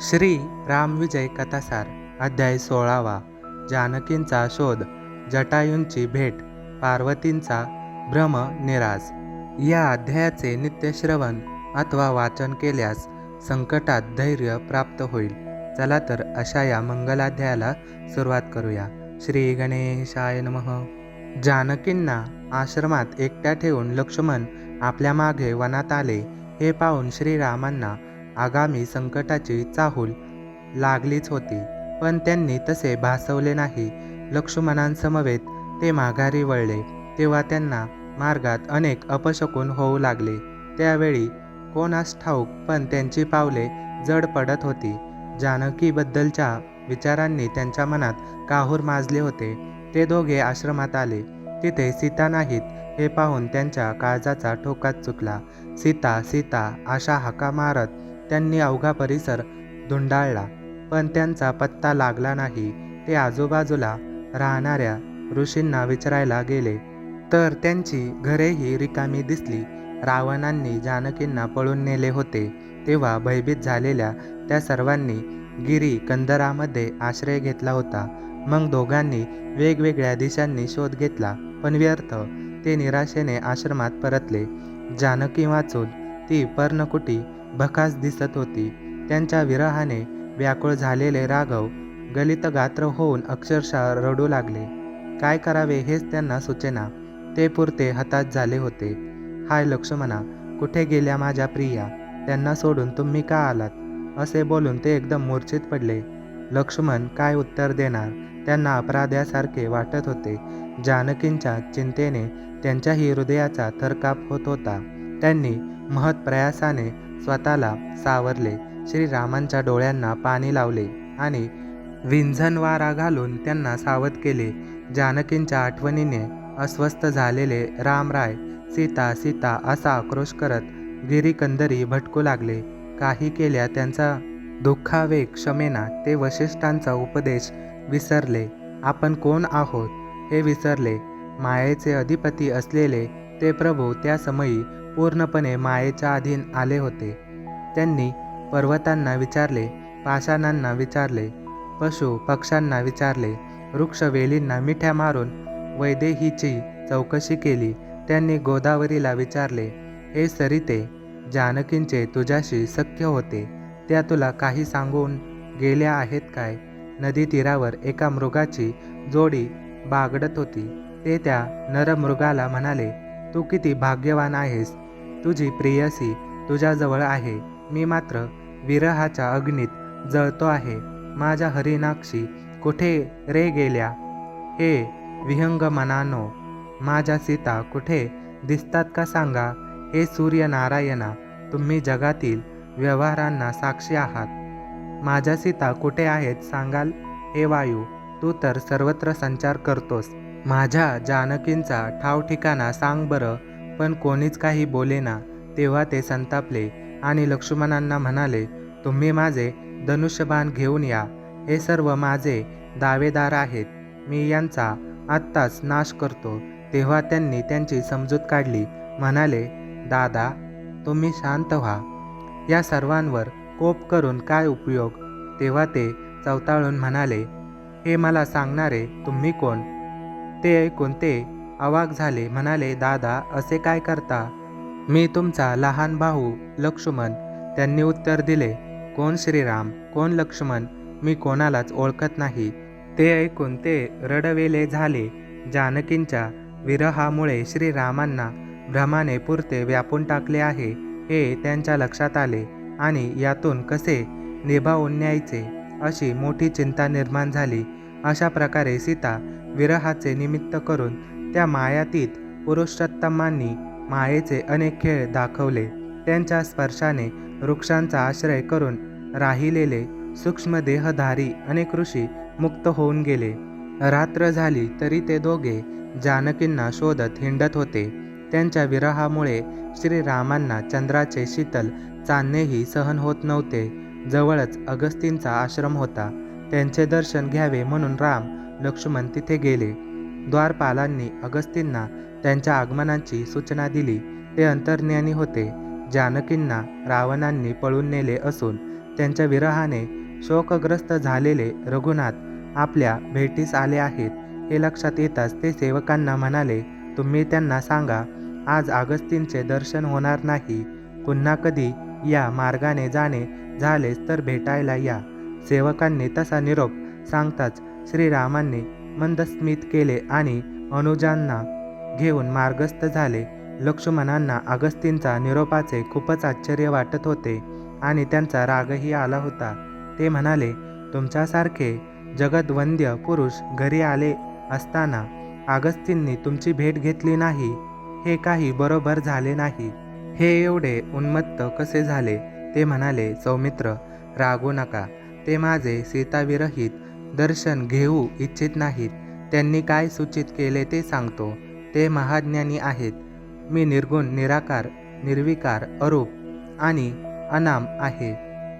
श्री रामविजय कथासार अध्याय सोळावा. जानकींचा शोध जटायूंची भेट पार्वतींचा भ्रम निराश या अध्यायाचे नित्यश्रवण अथवा वाचन केल्यास संकटात धैर्य प्राप्त होईल. चला तर अशा या मंगलाध्यायाला सुरुवात करूया. श्री गणेशाय नमः. जानकींना आश्रमात एकट्या ठेवून लक्ष्मण आपल्या मागे वनात आले. हे पाहून श्रीरामांना आगामी संकटाची चाहूल लागलीच होती. पण त्यांनी तसे भासवले नाही. लक्ष्मणांसमवेत ते माघारी वळले. तेव्हा त्यांना मार्गात अनेक अपशकून होऊ लागले. त्यावेळी कोणास ठाऊक पण त्यांची पावले जड पडत होती. जानकीबद्दलच्या विचारांनी त्यांच्या मनात काहूर माजले होते. ते दोघे आश्रमात आले. तिथे सीता नाहीत हे पाहून त्यांच्या काळजाचा ठोकाच चुकला. सीता सीता अशा हाका मारत त्यांनी अवघा परिसर धुंडाळला पण त्यांचा पत्ता लागला नाही. ते आजूबाजूला राहणाऱ्या ऋषींना विचारायला गेले. तर त्यांची घरेही रिकामी दिसली. रावणांनी जानकींना पळून नेले होते. तेव्हा भयभीत झालेल्या त्या सर्वांनी गिरी कंदरामध्ये आश्रय घेतला होता. मग दोघांनी वेगवेगळ्या दिशांनी शोध घेतला पण व्यर्थ. ते निराशेने आश्रमात परतले. जानकी वाचून ती पर्णकुटी भकास दिसत होती. त्यांच्या विरहाने व्याकुळ झालेले राघव गलित गात्र होऊन अक्षरशः रडू लागले. काय करावे हेच त्यांना सुचेना. ते पुरते हताश झाले होते. हाय लक्ष्मणा कुठे गेल्या माझ्या प्रिया? त्यांना सोडून तुम्ही का आलात? असे बोलून ते एकदम मूर्छित पडले. लक्ष्मण काय उत्तर देणार? त्यांना अपराध्यासारखे वाटत होते. जानकींच्या चिंतेने त्यांच्याही हृदयाचा थरकाप होत होता. त्यांनी महत् प्रयासाने स्वतःला सावरले. श्रीरामांच्या डोळ्यांना पाणी लावले आणि विंझनवारा घालून त्यांना सावध केले. जानकींच्या आठवणीने अस्वस्थ झालेले रामराय सीता सीता असा आक्रोश करत गिरीकंदरी भटकू लागले. काही केल्या त्यांचा दुःखावेग क्षमेना ते वशिष्ठांचा उपदेश विसरले. आपण कोण आहोत? हे विसरले. मायेचे अधिपती असलेले ते प्रभू त्या समयी पूर्णपणे मायेच्या अधीन आले होते. त्यांनी पर्वतांना विचारले पाषाणांना विचारले पशु पक्ष्यांना विचारले वृक्षवेलींना मिठ्या मारून वैदेहीची चौकशी केली. त्यांनी गोदावरीला विचारले हे सरिते जानकींचे तुझ्याशी सख्य होते. त्या तुला काही सांगून गेल्या आहेत काय? नदी तीरावर एका मृगाची जोडी बागडत होती. ते त्या नरमृगाला म्हणाले तू किती भाग्यवान आहेस. तुझी प्रेयसी तुझ्याजवळ आहे. मी मात्र विरहाच्या अग्नीत जळतो आहे. माझ्या हरिनाक्षी कुठे रे गेल्या? हे विहंगमनानो माझ्या सीता कुठे दिसतात का सांगा? हे सूर्यनारायणा तुम्ही जगातील व्यवहारांना साक्षी आहात. माझ्या सीता कुठे आहेत सांगाल? हे वायू तू तर सर्वत्र संचार करतोस. माझ्या जानकींचा ठाव ठिकाणा सांग बरं. पण कोणीच काही बोलेना तेव्हा ते संतापले आणि लक्ष्मणांना म्हणाले तुम्ही माझे धनुष्यबाण घेऊन या. हे सर्व माझे दावेदार आहेत. मी यांचा आत्ताच नाश करतो. तेव्हा त्यांनी त्यांची समजूत काढली. म्हणाले दादा तुम्ही शांत व्हा. या सर्वांवर कोप करून काय उपयोग? तेव्हा ते चवताळून म्हणाले हे मला सांगणारे तुम्ही कोण? ते ऐकून ते अवाक झाले म्हणाले दादा असे काय करता? मी तुमचा लहान भाऊ लक्ष्मण. त्यांनी उत्तर दिले कोण श्रीराम? कोण लक्ष्मण? मी कोणालाच ओळखत नाही. ते ऐकून ते रडवेले झाले. जानकींच्या विरहामुळे श्रीरामांना भ्रमाने पुरते व्यापून टाकले आहे हे त्यांच्या लक्षात आले आणि यातून कसे निभावून न्यायचे अशी मोठी चिंता निर्माण झाली. अशा प्रकारे सीता विरहाचे निमित्त करून त्या मायातीत पुरुषोत्तमांनी मायेचे अनेक खेळ दाखवले. त्यांच्या स्पर्शाने वृक्षांचा आश्रय करून राहिलेले सूक्ष्मदेहधारी अनेक ऋषी मुक्त होऊन गेले. रात्र झाली तरी ते दोघे जानकींना शोधत हिंडत होते. त्यांच्या विरहामुळे श्रीरामांना चंद्राचे शीतल चांदणेही सहन होत नव्हते. जवळच अगस्तींचा आश्रम होता. त्यांचे दर्शन घ्यावे म्हणून राम लक्ष्मण तिथे गेले. द्वारपालांनी अगस्तींना त्यांच्या आगमनाची सूचना दिली. ते अंतर्ज्ञानी होते. जानकींना रावणांनी पळून नेले असून त्यांच्या विरहाने शोकग्रस्त झालेले रघुनाथ आपल्या भेटीस आले आहेत. हे लक्षात येताच ते सेवकांना म्हणाले तुम्ही त्यांना सांगा आज अगस्तींचे दर्शन होणार नाही. पुन्हा कधी या मार्गाने जाणे झालेच तर भेटायला या. सेवकांनी तसा निरोप सांगताच श्रीरामांनी मंदस्मित केले आणि अनुजांना घेऊन मार्गस्थ झाले. लक्ष्मणांना अगस्तींचा निरोपाचे खूपच आश्चर्य वाटत होते आणि त्यांचा रागही आला होता. ते म्हणाले तुमच्यासारखे जगदवंद्य पुरुष घरी आले असताना अगस्तींनी तुमची भेट घेतली नाही. हे काही बरोबर झाले नाही. हे एवढे उन्मत्त कसे झाले? ते म्हणाले सौमित्र रागू नका. ते माझे सीताविरहित दर्शन घेऊ इच्छित नाहीत. त्यांनी काय सूचित केले ते सांगतो. ते महाज्ञानी आहेत. मी निर्गुण निराकार निर्विकार अरूप आणि अनाम आहे.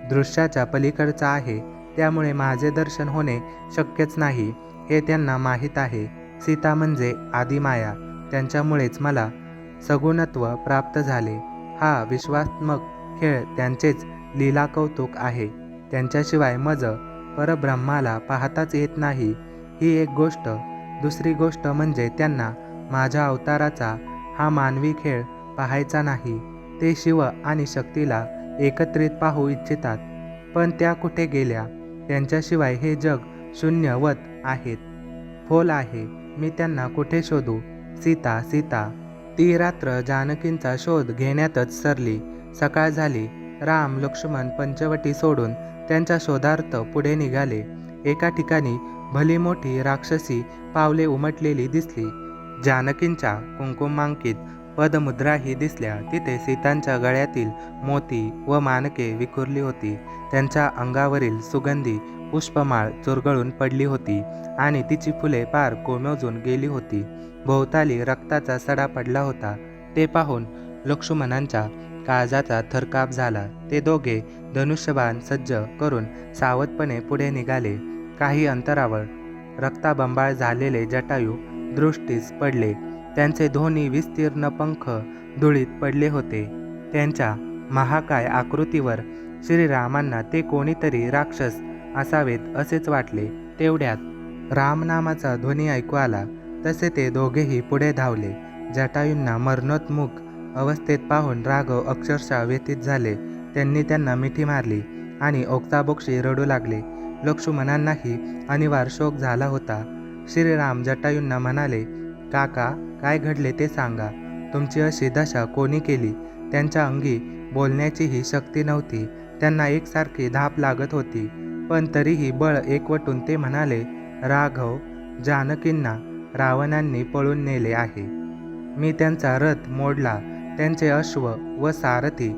दृश्याच्या पलीकडचा आहे. त्यामुळे माझे दर्शन होणे शक्यच नाही. हे त्यांना माहीत आहे. सीता म्हणजे आदिमाया. त्यांच्यामुळेच मला सगुणत्व प्राप्त झाले. हा विश्वात्मक खेळ त्यांचेच लीला कौतुक आहे. त्यांच्याशिवाय मज परब्रह्माला पाहताच येत नाही. ही एक गोष्ट. दुसरी गोष्ट म्हणजे त्यांना माझ्या अवताराचा हा मानवी खेळ पाहायचा नाही. ते शिव आणि शक्तीला एकत्रित पाहू इच्छितात. पण त्या कुठे गेल्या? त्यांच्याशिवाय हे जग शून्यवत आहेत. फोल आहे. मी त्यांना कुठे शोधू? सीता सीता. ती रात्र जानकींचा शोध घेण्यातच सरली. सकाळ झाली. राम लक्ष्मण पंचवटी सोडून त्यांच्या शोधार्थ पुढे निघाले. एका ठिकाणी भली मोठी राक्षसी पावले उमटलेली दिसली. जानकींच्या कुंकुमांकित पदमुद्राही दिसल्या. तिथे सीतांच्या गळ्यातील मोती व मानके विखुरली होती. त्यांच्या अंगावरील सुगंधी पुष्पमाळ चुरगळून पडली होती आणि तिची फुले पार कोमेजून गेली होती. भोवताली रक्ताचा सडा पडला होता. ते पाहून लक्ष्मणांच्या काळजाचा थरकाप झाला. ते दोघे धनुष्यबाण सज्ज करून सावधपणे पुढे निघाले. काही अंतरावर रक्ताबंबाळ झालेले जटायू दृष्टीस पडले. त्यांचे धोनी विस्तीर्ण पंख धुळीत पडले होते. त्यांच्या महाकाय आकृतीवर श्रीरामांना ते कोणीतरी राक्षस असावेत असेच वाटले. तेवढ्यात रामनामाचा ध्वनी ऐकू आला. तसे ते दोघेही पुढे धावले. जटायूंना मरणोत्मुख अवस्थेत पाहून राघव अक्षरशः व्यथित झाले. त्यांनी त्यांना मिठी मारली आणि ओक्ताबोक्षी रडू लागले. लक्ष्मणांनाही अनिवार्य शोक झाला होता. श्रीराम जटायूंना म्हणाले काका काय घडले ते सांगा. तुमची अशी दशा कोणी केली? त्यांच्या अंगी बोलण्याचीही शक्ती नव्हती. त्यांना एकसारखी धाप लागत होती. पण तरीही बळ एकवटून ते म्हणाले राघव जानकींना रावणांनी पळून नेले आहे. मी त्यांचा रथ मोडला. त्यांचे अश्व व सारथी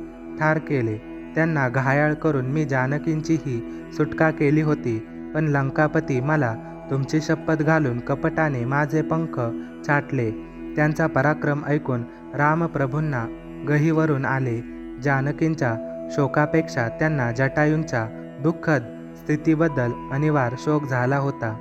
ठार केले. त्यांना घायाळ करून मी जानकींचीही सुटका केली होती. पण लंकापती मला तुमची शपथ घालून कपटाने माझे पंख छाटले त्यांचा पराक्रम ऐकून रामप्रभूंना गहीवरून आले. जानकींच्या शोकापेक्षा त्यांना जटायूंच्या दुःखद स्थितीबद्दल अनिवार शोक झाला होता.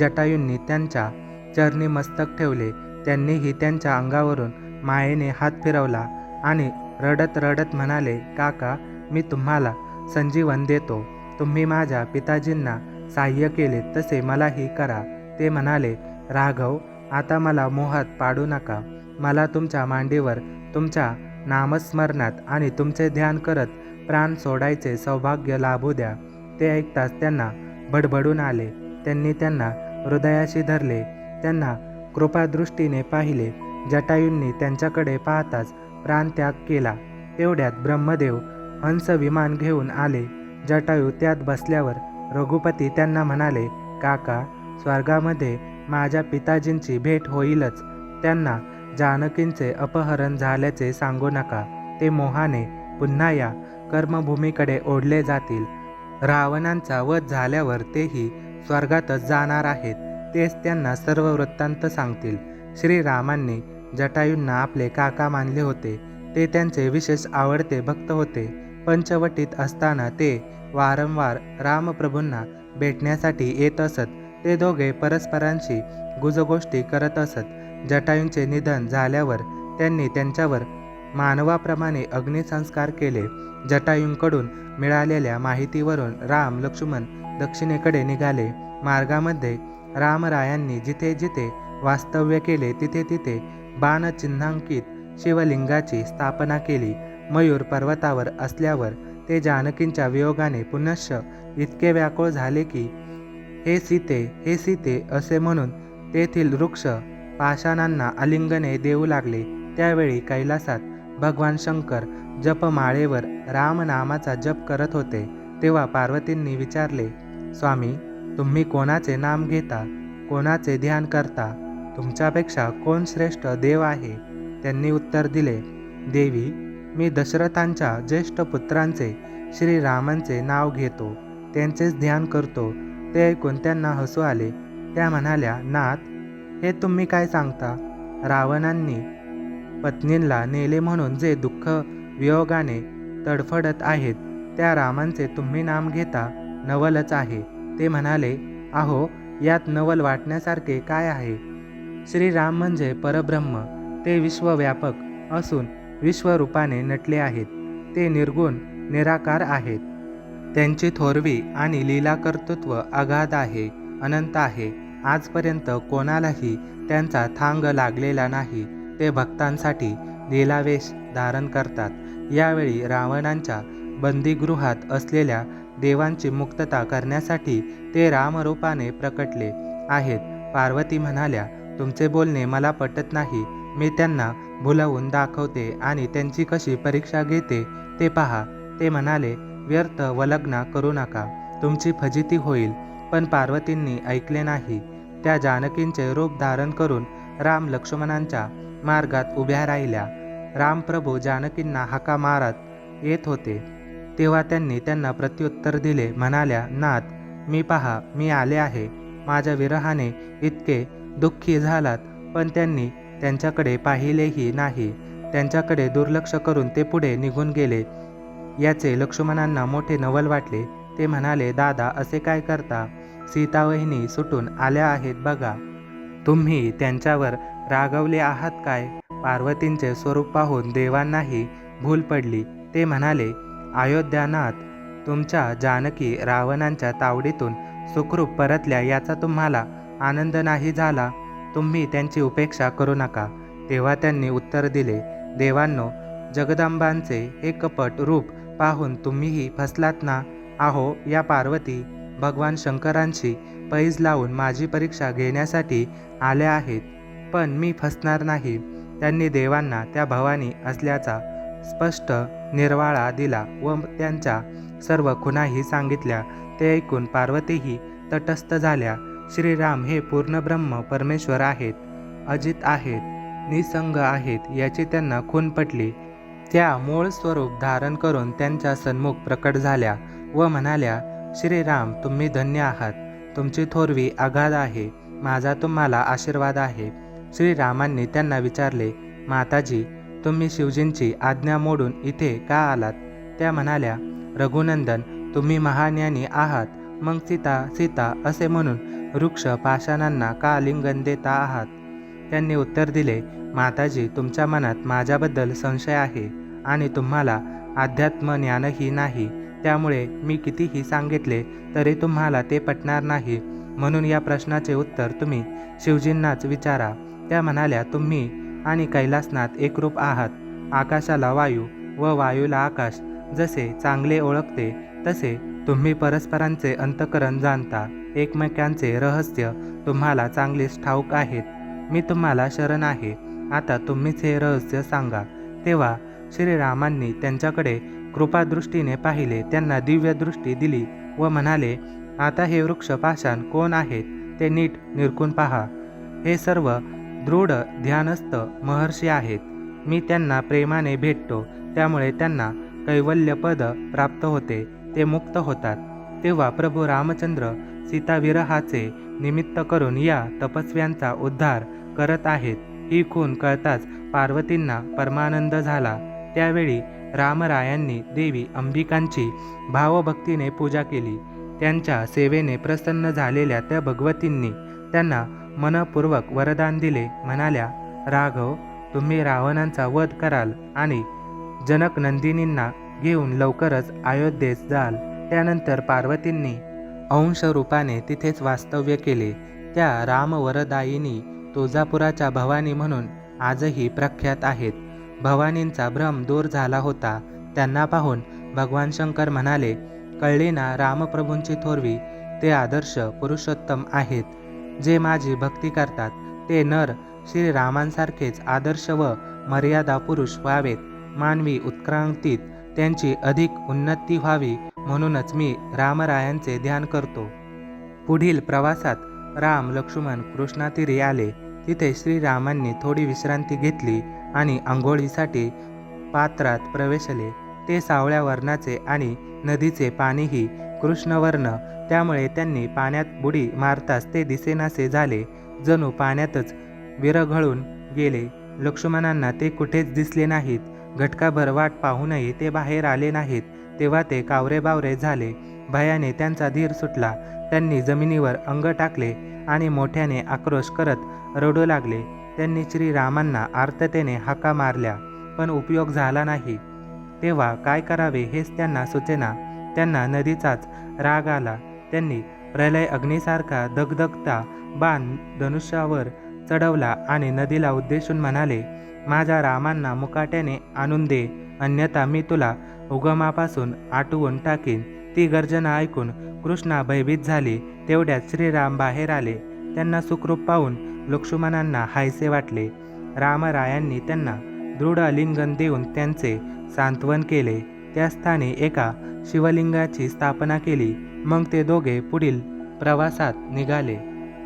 जटायूंनी त्यांच्या चरणी मस्तक ठेवले. त्यांनीही त्यांच्या अंगावरून मायेने हात फिरवला आणि रडत रडत म्हणाले काका मी तुम्हाला संजीवन देतो. तुम्ही माझ्या पिताजींना साह्य केले तसे मलाही करा. ते म्हणाले राघव आता मला मोहात पाडू नका. मला तुमच्या मांडीवर तुमच्या नामस्मरणात आणि तुमचे ध्यान करत प्राण सोडायचे सौभाग्य लाभू द्या. ते ऐकताच त्यांना भडभडून आले. त्यांनी त्यांना हृदयाशी धरले. त्यांना कृपादृष्टीने पाहिले. जटायूंनी त्यांच्याकडे पाहताच प्राणत्याग केला. तेवढ्यात ब्रह्मदेव हंस विमान घेऊन आले. जटायू त्यात बसल्यावर रघुपती त्यांना म्हणाले काका स्वर्गामध्ये माझ्या पिताजींची भेट होईलच. त्यांना जानकींचे अपहरण झाल्याचे सांगू नका. ते मोहाने पुन्हा या कर्मभूमीकडे ओढले जातील. रावणांचा वध झाल्यावर तेही स्वर्गातच जाणार आहेत. तेच त्यांना सर्व वृत्तांत सांगतील. श्रीरामांनी जटायूंना आपले काका मानले होते. ते त्यांचे विशेष आवडते भक्त होते. पंचवटीत असताना ते वारंवार रामप्रभूंना भेटण्यासाठी येत असत. ते दोघे परस्परांशी गुजगोष्टी करत असत. जटायूंचे निधन झाल्यावर त्यांनी त्यांच्यावर मानवाप्रमाणे अग्निसंस्कार केले. जटायूंकडून मिळालेल्या माहितीवरून राम लक्ष्मण दक्षिणेकडे निघाले. मार्गामध्ये रामरायांनी जिथे जिथे वास्तव्य केले तिथे तिथे बाणचिन्हांकित शिवलिंगाची स्थापना केली. मयूर पर्वतावर असल्यावर ते जानकींच्या वियोगाने पुनश्च इतके व्याकुळ झाले की हे सीते हे सीते असे म्हणून तेथील वृक्ष पाषाणांना आलिंगने देऊ लागले. त्यावेळी कैलासात भगवान शंकर जपमाळेवर रामनामाचा जप करत होते. तेव्हा पार्वतींनी विचारले स्वामी तुम्ही कोणाचे नाम घेता? कोणाचे ध्यान करता? तुमच्यापेक्षा कोण श्रेष्ठ देव आहे? त्यांनी उत्तर दिले देवी मी दशरथांच्या ज्येष्ठ पुत्रांचे श्रीरामांचे नाव घेतो त्यांचेच ध्यान करतो ते ऐकून त्यांना हसू आले. त्या म्हणाल्या नाथ हे तुम्ही काय सांगता? रावणांनी पत्नींला नेले म्हणून जे दुःख वियोगाने तडफडत आहेत त्या रामांचे तुम्ही नाम घेता? नवलच आहे. ते म्हणाले अहो यात नवल वाटण्यासारखे काय आहे? श्रीराम म्हणजे परब्रह्म. ते विश्वव्यापक असून विश्वरूपाने नटले आहेत. ते निर्गुण निराकार आहेत. त्यांची थोरवी आणि लीला कर्तृत्व अगाध आहे अनंत आहे. आजपर्यंत कोणालाही त्यांचा थांग लागलेला नाही. ते भक्तांसाठी लीलावेश धारण करतात. यावेळी रावणांच्या बंदीगृहात असलेल्या देवांची मुक्तता करण्यासाठी ते रामरूपाने प्रकटले आहेत. पार्वती म्हणाल्या तुमचे बोलणे मला पटत नाही. मी त्यांना भुलवून दाखवते आणि त्यांची कशी परीक्षा घेते ते पहा. ते म्हणाले व्यर्थ वलग्ना करू नका. तुमची फजिती होईल पण पार्वतींनी ऐकले नाही त्या जानकींचे रूप धारण करून राम लक्ष्मणांच्या मार्गात उभ्या राहिल्या. रामप्रभू जानकींना हाका मारत येत होते. तेव्हा त्यांनी त्यांना प्रत्युत्तर दिले म्हणाल्या नाथ मी पहा मी आले आहे. माझ्या विरहाने इतके दुःखी झालात पण त्यांनी त्यांच्याकडे पाहिलेही नाही. त्यांच्याकडे दुर्लक्ष करून ते पुढे निघून गेले. याचे लक्ष्मणांना मोठे नवल वाटले. ते म्हणाले दादा असे काय करता? सीतावहिनी सुटून आल्या आहेत बघा. तुम्ही त्यांच्यावर रागवले आहात काय? पार्वतींचे स्वरूप पाहून देवांनाही भूल पडली. ते म्हणाले अयोध्यानाथ तुमच्या जानकी रावणांच्या तावडीतून सुखरूप परतल्या याचा तुम्हाला आनंद नाही झाला तुम्ही त्यांची उपेक्षा करू नका. तेव्हा त्यांनी उत्तर दिले देवांनो जगदंबांचे हे कपट रूप पाहून तुम्हीही फसलात ना? आहो या पार्वती भगवान शंकरांशी पैज लावून माझी परीक्षा घेण्यासाठी आल्या आहेत पण मी फसणार नाही. त्यांनी देवांना त्या भवानी असल्याचा स्पष्ट निर्वाळा दिला व त्यांच्या सर्व खुणाही सांगितल्या. ते ऐकून पार्वतीही तटस्थ झाल्या. श्रीराम हे पूर्ण ब्रह्म परमेश्वर आहेत अजित आहेत निसंग आहेत याची त्यांना खून पटली. त्या मूळ स्वरूप धारण करून त्यांच्या सन्मुख प्रकट झाल्या व म्हणाल्या श्रीराम तुम्ही धन्य आहात. तुमची थोरवी अगाध आहे. माझा तुम्हाला आशीर्वाद आहे. श्रीरामांनी त्यांना विचारले माताजी तुम्ही शिवजींची आज्ञा मोडून इथे का आलात? त्या म्हणाल्या रघुनंदन तुम्ही महाज्ञानी आहात. मग सीता सीता असे म्हणून वृक्ष पाषाणांना का आलिंगन देता आहात. त्यांनी उत्तर दिले माताजी तुमच्या मनात माझ्याबद्दल संशय आहे आणि तुम्हाला अध्यात्म ज्ञानही नाही. त्यामुळे मी कितीही सांगितले तरी तुम्हाला ते पटणार नाही. म्हणून या प्रश्नाचे उत्तर तुम्ही शिवजींनाच विचारा. त्या म्हणाल्या तुम्ही आणि कैलासनाथ एकरूप आहात. आकाशाला वायू व वायूला आकाश जसे चांगले ओळखते तसे तुम्ही परस्परांचे अंतकरण जाणता. एकमेकांचे रहस्य तुम्हाला चांगलेच ठाऊक आहेत. मी तुम्हाला शरण आहे. आता तुम्हीच हे रहस्य सांगा. तेव्हा श्रीरामांनी त्यांच्याकडे कृपादृष्टीने पाहिले. त्यांना दिव्य दृष्टी दिली व म्हणाले आता हे वृक्ष पाषाण कोण आहेत? ते नीट निरखून पहा. हे सर्व दृढ ध्यानस्थ महर्षी आहेत. मी त्यांना प्रेमाने भेटतो. त्यामुळे त्यांना कैवल्यपद प्राप्त होते. ते मुक्त होतात. तेव्हा प्रभू रामचंद्र सीताविरहाचे निमित्त करून या तपस्व्यांचा उद्धार करत आहेत. ही खून कळताच पार्वतींना परमानंद झाला. त्यावेळी रामरायांनी देवी अंबिकांची भावभक्तीने पूजा केली. त्यांच्या सेवेने प्रसन्न झालेल्या त्या भगवतींनी त्यांना मनपूर्वक वरदान दिले. म्हणाल्या राघव तुम्ही रावणांचा वध कराल आणि जनक नंदिनींना घेऊन लवकरच अयोध्येस जाल. त्यानंतर पार्वतींनी अंश रूपाने तिथेच वास्तव्य केले. त्या रामवरदायिनी तुळजापुराच्या भवानी म्हणून आजही प्रख्यात आहेत. भवानींचा भ्रम दूर झाला होता. त्यांना पाहून भगवान शंकर म्हणाले कळली ना रामप्रभूंची थोरवी ते आदर्श पुरुषोत्तम आहेत. जे माझी भक्ती करतात ते नर श्रीरामांसारखेच आदर्श व मर्यादा पुरुष व्हावेत. मानवी उत्क्रांतीत त्यांची अधिक उन्नती व्हावी म्हणूनच मी रामरायांचे ध्यान करतो. पुढील प्रवासात राम लक्ष्मण कृष्णातीरी आले. तिथे श्रीरामांनी थोडी विश्रांती घेतली आणि आंघोळीसाठी पात्रात प्रवेशले. ते सावळ्या वर्णाचे आणि नदीचे पाणीही कृष्णवर्ण त्यामुळे त्यांनी पाण्यात बुडी मारताच ते दिसेनासे झाले. जणू पाण्यातच विरघळून गेले. लक्ष्मणांना ते कुठेच दिसले नाहीत. घटकाभर वाट पाहूनही ते बाहेर आले नाहीत. तेव्हा ते कावरे बावरे झाले. भयाने त्यांचा धीर सुटला. त्यांनी जमिनीवर अंग टाकले आणि मोठ्याने आक्रोश करत रडू लागले. त्यांनी श्रीरामांना आर्ततेने हाका मारल्या पण उपयोग झाला नाही. तेव्हा काय करावे हेच त्यांना सुचेना. त्यांना नदीचाच राग आला. त्यांनी प्रलय अग्नीसारखा दगदगता बाण धनुष्यावर चढवला आणि नदीला उद्देशून म्हणाले माझ्या रामांना मुकाट्याने आणून दे अन्यथा मी तुला उगमापासून आटवून टाकीन. ती गर्जना ऐकून कृष्णा भयभीत झाली. तेवढ्यात श्रीराम बाहेर आले. त्यांना सुखरूप पाहून लक्ष्मणांना हायसे वाटले. रामरायांनी त्यांना दृढ लिंगन देऊन त्यांचे सांत्वन केले. त्या स्थानी एका शिवलिंगाची स्थापना केली. मग ते दोघे पुढील प्रवासात निघाले.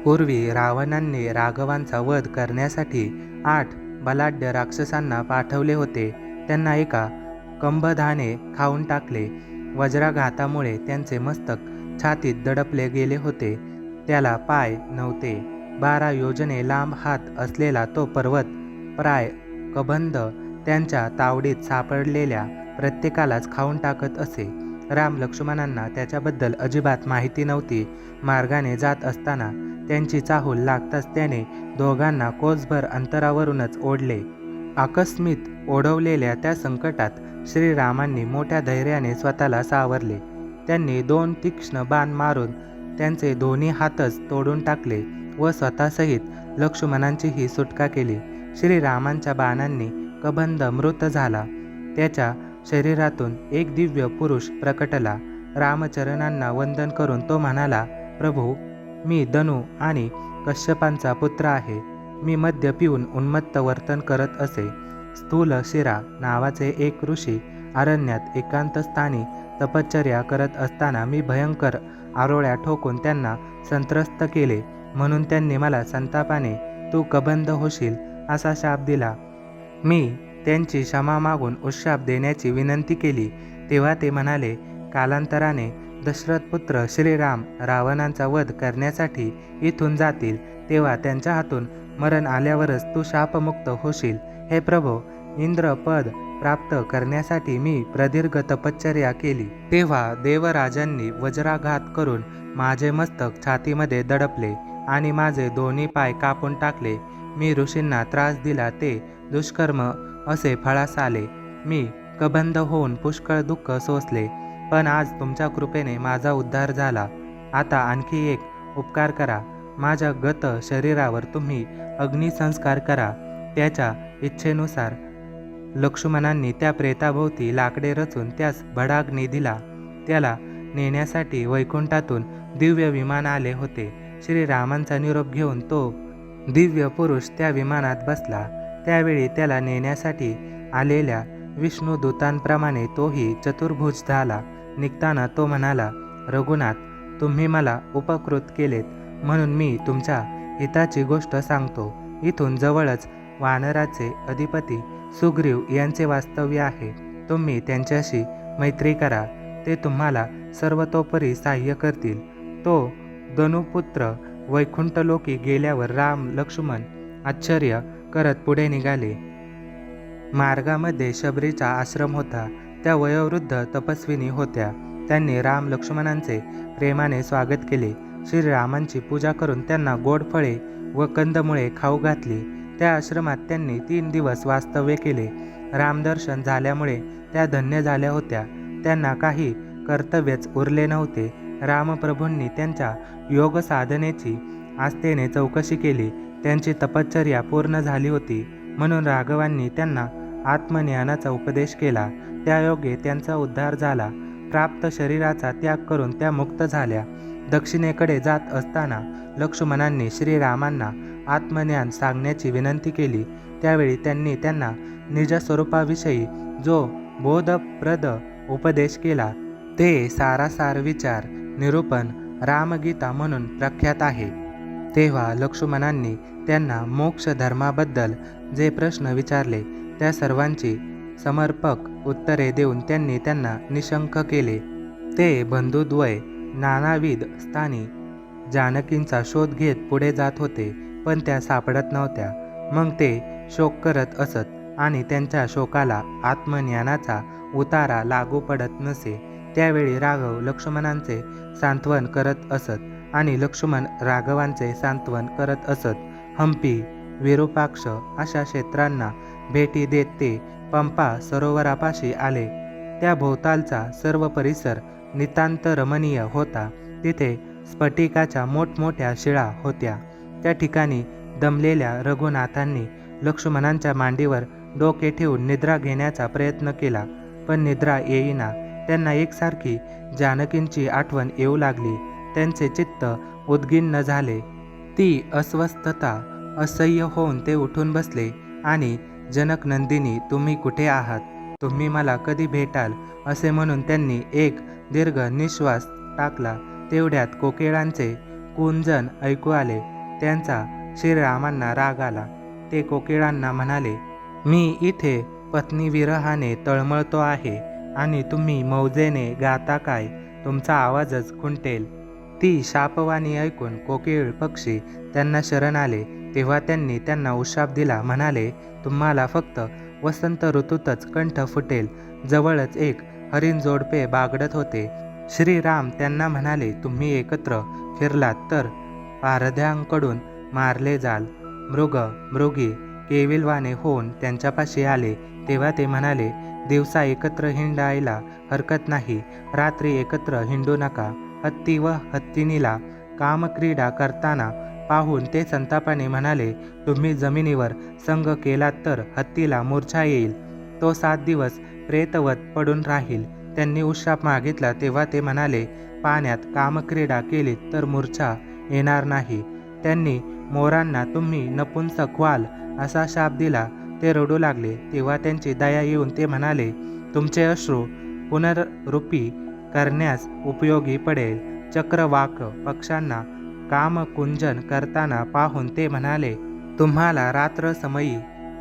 पूर्वी रावणांनी राघवांचा वध करण्यासाठी आठ बलाढ्य राक्षसांना पाठवले होते. त्यांना एका कंबधाने खाऊन टाकले. वज्राघातामुळे त्यांचे मस्तक छातीत दडपले गेले होते. त्याला पाय नव्हते. बारा योजने लांब हात असलेला तो पर्वत प्राय कबंध त्यांच्या तावडीत सापडलेल्या प्रत्येकालाच खाऊन टाकत असे. राम लक्ष्मणांना त्याच्याबद्दल अजिबात माहिती नव्हती. मार्गाने जात असताना त्यांची चाहूल लागताच त्याने दोघांना कोसभर अंतरावरूनच ओढले. आकस्मित ओढवलेल्या त्या संकटात श्रीरामांनी मोठ्या धैर्याने स्वतःला सावरले. त्यांनी दोन तीक्ष्ण बाण मारून त्यांचे दोन्ही हातच तोडून टाकले व स्वतःसहित लक्ष्मणांचीही सुटका केली. श्रीरामांच्या बाणांनी कबंध मृत झाला. त्याच्या शरीरातून एक दिव्य पुरुष प्रकटला. रामचरणांना वंदन करून तो म्हणाला प्रभू मी दनू आणि कश्यपांचा पुत्र आहे. मी मद्य पिऊन उन्मत्त वर्तन करत असे. स्थूल शिरा नावाचे एक ऋषी अरण्यात एकांत स्थानी तपश्चर्या करत असताना मी भयंकर आरोळ्या ठोकून त्यांना संत्रस्त केले. म्हणून त्यांनी मला संतापाने तू कबंद होशील असा शाप दिला. मी त्यांची क्षमा मागून उशाप देण्याची विनंती केली. तेव्हा ते म्हणाले कालांतराने दशरथ पुत्र श्रीराम रावणांचा वध करण्यासाठी इथून जातील. तेव्हा त्यांच्या हातून मरण आल्यावरच तू शापमुक्त होशील. हे प्रभो इंद्रपद प्राप्त करण्यासाठी मी प्रदीर्घ तपश्चर्या केली. तेव्हा देवराजांनी वज्राघात करून माझे मस्तक छातीमध्ये दडपले आणि माझे दोन्ही पाय कापून टाकले. मी ऋषींना त्रास दिला ते दुष्कर्म असे फळास आले. मी कबंध होऊन पुष्कळ दुःख सोसले पण आज तुमच्या कृपेने माझा उद्धार झाला. आता आणखी एक उपकार करा. माझ्या गत शरीरावर तुम्ही अग्निसंस्कार करा. त्याच्या इच्छेनुसार लक्ष्मणांनी त्या प्रेताभोवती लाकडे रचून त्यास भडाग्नी दिला. त्याला नेण्यासाठी वैकुंठातून दिव्य विमान आले होते. श्रीरामांचा निरोप घेऊन तो दिव्य पुरुष त्या विमानात बसला. त्यावेळी त्याला नेण्यासाठी आलेल्या विष्णुदूतांप्रमाणे तोही चतुर्भुज झाला. निघताना तो म्हणाला रघुनाथ तुम्ही मला उपकृत केलेत. म्हणून मी तुमच्या हिताची गोष्ट सांगतो. इथून जवळच वानराचे अधिपती सुग्रीव यांचे वास्तव्य आहे. तुम्ही त्यांच्याशी मैत्री करा. ते तुम्हाला सर्वतोपरी सहाय्य करतील. तो दनुपुत्र वैकुंठलोकी गेल्यावर राम लक्ष्मण आश्चर्य करत पुढे निघाले. मार्गामध्ये शबरीचा आश्रम होता. त्या वयोवृद्ध तपस्विनी होत्या. त्यांनी राम लक्ष्मणांचे प्रेमाने स्वागत केले. श्रीरामांची पूजा करून त्यांना गोड फळे व कंदमुळे खाऊ घातली. त्या आश्रमात त्यांनी तीन दिवस वास्तव्य केले. रामदर्शन झाल्यामुळे त्या धन्य झाल्या होत्या. त्यांना काही कर्तव्यच उरले नव्हते. रामप्रभूंनी त्यांच्या योग साधनेची आस्थेने चौकशी केली. त्यांची तपश्चर्या पूर्ण झाली होती. म्हणून राघवांनी त्यांना आत्मज्ञानाचा उपदेश केला. त्यायोगे त्यांचा उद्धार झाला. प्राप्त शरीराचा त्याग करून त्या मुक्त झाल्या. दक्षिणेकडे जात असताना लक्ष्मणांनी श्रीरामांना आत्मज्ञान सांगण्याची विनंती केली. त्यावेळी त्यांनी त्यांना निज स्वरूपाविषयी जो बोधप्रद उपदेश केला ते सारासार विचार निरूपण रामगीता म्हणून प्रख्यात आहे. तेव्हा लक्ष्मणांनी त्यांना मोक्ष धर्माबद्दल जे प्रश्न विचारले त्या सर्वांची समर्पक उत्तरे देऊन त्यांनी त्यांना निशंक केले. ते बंधुद्वय नानाविध स्थानी जानकींचा शोध घेत पुढे जात होते पण त्या सापडत नव्हत्या. मग ते शोक करत असत आणि त्यांच्या शोकाला आत्मज्ञानाचा उतारा लागू पडत नसे. त्यावेळी राघव लक्ष्मणांचे सांत्वन करत असत आणि लक्ष्मण राघवांचे सांत्वन करत असत. हम्पी विरूपाक्ष अशा क्षेत्रांना भेटी देत ते पंपा सरोवरापाशी आले. त्या भोवतालचा सर्व परिसर नितांत रमणीय होता. तिथे स्फटिकाच्या मोठमोठ्या शिळा होत्या. त्या ठिकाणी दमलेल्या रघुनाथांनी लक्ष्मणांच्या मांडीवर डोके ठेवून निद्रा घेण्याचा प्रयत्न केला पण निद्रा येईना. त्यांना एकसारखी जानकींची आठवण येऊ लागली. त्यांचे चित्त उद्गिन्न झाले. ती अस्वस्थता असह्य होऊन ते उठून बसले आणि जनक नंदिनी तुम्ही कुठे आहात? तुम्ही मला कधी भेटाल? असे म्हणून त्यांनी एक दीर्घ निश्वास टाकला. तेवढ्यात कोकिळांचे कुंजन ऐकू आले. त्यांचा श्रीरामांना राग आला. ते कोकिळांना म्हणाले मी इथे पत्नी विरहाने तळमळतो आहे आणि तुम्ही मौजेने गाता काय? तुमचा आवाजच खुंटेल. ती शापवाणी ऐकून कोकिळ पक्षी त्यांना शरण आले. तेव्हा त्यांनी त्यांना उशाप दिला. म्हणाले तुम्हाला फक्त वसंत ऋतूतच कंठ फुटेल. जवळच एक हरिण जोडपे बागडत होते. श्रीराम त्यांना म्हणाले तुम्ही एकत्र फिरलात तर पारध्यांकडून मारले जाल. मृग मृगी केविलवाने होऊन त्यांच्यापाशी आले. तेव्हा ते म्हणाले दिवसा एकत्र हिंडायला हरकत नाही. रात्री एकत्र हिंडू नका. हत्ती व हत्तीनीला कामक्रीडा करताना पाहून ते संतापाने म्हणाले तुम्ही जमिनीवर संग केलात तर हत्तीला मूर्छा येईल. तो सात दिवस प्रेतवत पडून राहील. त्यांनी उशाप मागितला तेव्हा ते म्हणाले पाण्यात कामक्रीडा केली तर मूर्छा येणार नाही. त्यांनी मोरांना तुम्ही नपुंसक व्हाल असा शाप दिला. ते रडू लागले. तेव्हा त्यांची दया येऊन ते म्हणाले तुमचे अश्रू पुनररूपी करण्यास उपयोगी पडेल. चक्रवाक पक्षांना कामकुंजन करताना पाहून ते म्हणाले तुम्हाला रात्र समयी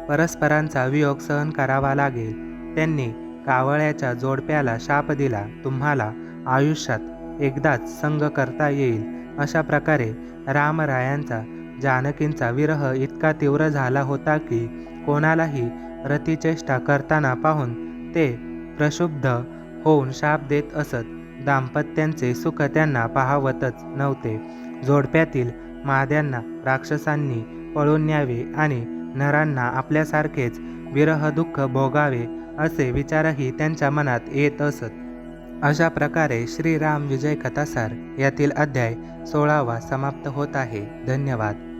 परस्परांचा वियोग सहन करावा लागेल त्यांनी कावळ्याच्या जोडप्याला शाप दिला तुम्हाला आयुष्यात एकदाच संग करता येईल अशा प्रकारे रामरायांचा जानकींचा विरह इतका तीव्र झाला होता की कोणालाही रतिचेष्टा करताना पाहून ते प्रक्षुब्ध होऊन शाप देत असत. दाम्पत्यांचे सुख त्यांना पाहावतच नव्हते. जोडप्यातील माद्यांना राक्षसांनी पळून न्यावे आणि नरांना आपल्यासारखेच विरह दुःख भोगावे असे विचारही त्यांच्या मनात येत असत. अशा प्रकारे श्रीराम विजय कथासार यातील अध्याय सोळावा समाप्त होत आहे. धन्यवाद.